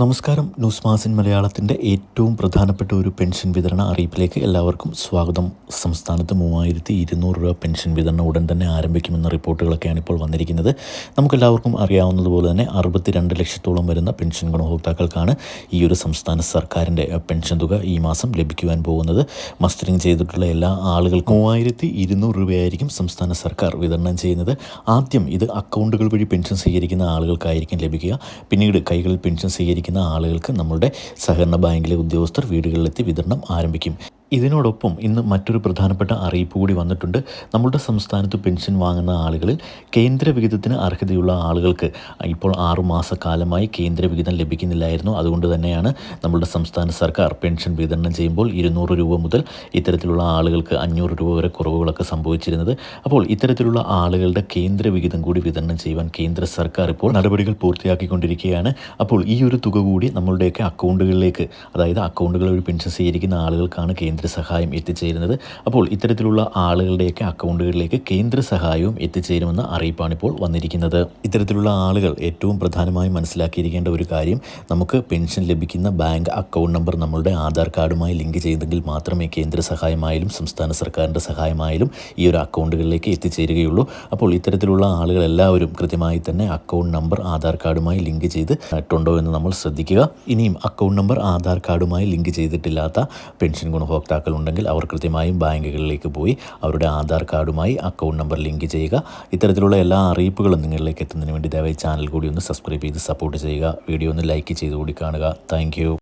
നമസ്കാരം. ന്യൂസ് മാസിൻ മലയാളത്തിന്റെ ഏറ്റവും പ്രധാനപ്പെട്ട ഒരു പെൻഷൻ വിതരണ അറിയിപ്പിലേക്ക് എല്ലാവർക്കും സ്വാഗതം. സംസ്ഥാനത്ത് മൂവായിരത്തി ഇരുന്നൂറ് രൂപ പെൻഷൻ വിതരണം ഉടൻ തന്നെ ആരംഭിക്കുമെന്ന റിപ്പോർട്ടുകളൊക്കെയാണ് ഇപ്പോൾ വന്നിരിക്കുന്നത്. നമുക്കെല്ലാവർക്കും അറിയാവുന്നതുപോലെ തന്നെ അറുപത്തിരണ്ട് ലക്ഷത്തോളം വരുന്ന പെൻഷൻ ഗുണഭോക്താക്കൾക്കാണ് ഈ ഒരു സംസ്ഥാന സർക്കാരിന്റെ പെൻഷൻ തുക ഈ മാസം ലഭിക്കുവാൻ പോകുന്നത്. മസ്റ്ററിങ് ചെയ്തിട്ടുള്ള എല്ലാ ആളുകൾക്കും മൂവായിരത്തി ഇരുന്നൂറ് രൂപയായിരിക്കും സംസ്ഥാന സർക്കാർ വിതരണം ചെയ്യുന്നത്. ആദ്യം ഇത് അക്കൗണ്ടുകൾ വഴി പെൻഷൻ സ്വീകരിക്കുന്ന ആളുകൾക്കായിരിക്കും ലഭിക്കുക. പിന്നീട് കൈകളിൽ പെൻഷൻ സ്വീകരിക്കുന്ന ആളുകൾക്ക് നമ്മളുടെ സഹകരണ ബാങ്കിലെ ഉദ്യോഗസ്ഥർ വീടുകളിലെത്തി വിതരണം ആരംഭിക്കും. ഇതിനോടൊപ്പം ഇന്ന് മറ്റൊരു പ്രധാനപ്പെട്ട അറിയിപ്പ് കൂടി വന്നിട്ടുണ്ട്. നമ്മുടെ സംസ്ഥാനത്ത് പെൻഷൻ വാങ്ങുന്ന ആളുകളിൽ കേന്ദ്ര വിഹിതത്തിന് അർഹതയുള്ള ആളുകൾക്ക് ഇപ്പോൾ ആറുമാസക്കാലമായി കേന്ദ്ര വിഹിതം ലഭിക്കുന്നില്ലായിരുന്നു. അതുകൊണ്ട് തന്നെയാണ് നമ്മുടെ സംസ്ഥാന സർക്കാർ പെൻഷൻ വിതരണം ചെയ്യുമ്പോൾ ഇരുന്നൂറ് രൂപ മുതൽ ഇത്തരത്തിലുള്ള ആളുകൾക്ക് അഞ്ഞൂറ് രൂപ വരെ കുറവുകളൊക്കെ സംഭവിച്ചിരുന്നത്. അപ്പോൾ ഇത്തരത്തിലുള്ള ആളുകളുടെ കേന്ദ്ര വിഹിതം കൂടി വിതരണം ചെയ്യുവാൻ കേന്ദ്ര സർക്കാർ ഇപ്പോൾ നടപടികൾ പൂർത്തിയാക്കിക്കൊണ്ടിരിക്കുകയാണ്. അപ്പോൾ ഈ ഒരു തുക കൂടി നമ്മളുടെയൊക്കെ അക്കൗണ്ടുകളിലേക്ക് അതായത് അക്കൗണ്ടുകൾ വഴി പെൻഷൻ സ്വീകരിക്കുന്ന ആളുകൾക്കാണ് കേന്ദ്ര സഹായം എത്തിച്ചേരുന്നത്. അപ്പോൾ ഇത്തരത്തിലുള്ള ആളുകളുടെയൊക്കെ അക്കൗണ്ടുകളിലേക്ക് കേന്ദ്ര സഹായവും എത്തിച്ചേരുമെന്ന അറിയിപ്പാണ് ഇപ്പോൾ വന്നിരിക്കുന്നത്. ഇത്തരത്തിലുള്ള ആളുകൾ ഏറ്റവും പ്രധാനമായും മനസ്സിലാക്കിയിരിക്കേണ്ട ഒരു കാര്യം നമുക്ക് പെൻഷൻ ലഭിക്കുന്ന ബാങ്ക് അക്കൗണ്ട് നമ്പർ നമ്മളുടെ ആധാർ കാർഡുമായി ലിങ്ക് ചെയ്തെങ്കിൽ മാത്രമേ കേന്ദ്ര സഹായമായാലും സംസ്ഥാന സർക്കാരിന്റെ സഹായമായാലും ഈ ഒരു അക്കൗണ്ടുകളിലേക്ക് എത്തിച്ചേരുകയുള്ളൂ. അപ്പോൾ ഇത്തരത്തിലുള്ള ആളുകൾ എല്ലാവരും കൃത്യമായി തന്നെ അക്കൗണ്ട് നമ്പർ ആധാർ കാർഡുമായി ലിങ്ക് ചെയ്ത് ഇട്ടുണ്ടോ എന്ന് നമ്മൾ ശ്രദ്ധിക്കുക. ഇനിയും അക്കൗണ്ട് നമ്പർ ആധാർ കാർഡുമായി ലിങ്ക് ചെയ്തിട്ടില്ലാത്ത പെൻഷൻ ഗുണഭോക്താക്കൾ ഉണ്ടെങ്കിൽ അവർ കൃത്യമായും ബാങ്കുകളിലേക്ക് പോയി അവരുടെ ആധാർ കാർഡുമായി അക്കൗണ്ട് നമ്പർ ലിങ്ക് ചെയ്യുക. ഇത്തരത്തിലുള്ള എല്ലാ അറിയിപ്പുകളും നിങ്ങളിലേക്ക് എത്തുന്നതിന് വേണ്ടി ദയവായി ചാനൽ കൂടി ഒന്ന് സബ്സ്ക്രൈബ് ചെയ്ത് സപ്പോർട്ട് ചെയ്യുക. വീഡിയോ ഒന്ന് ലൈക്ക് ചെയ്ത് കൂടി കാണുക. താങ്ക്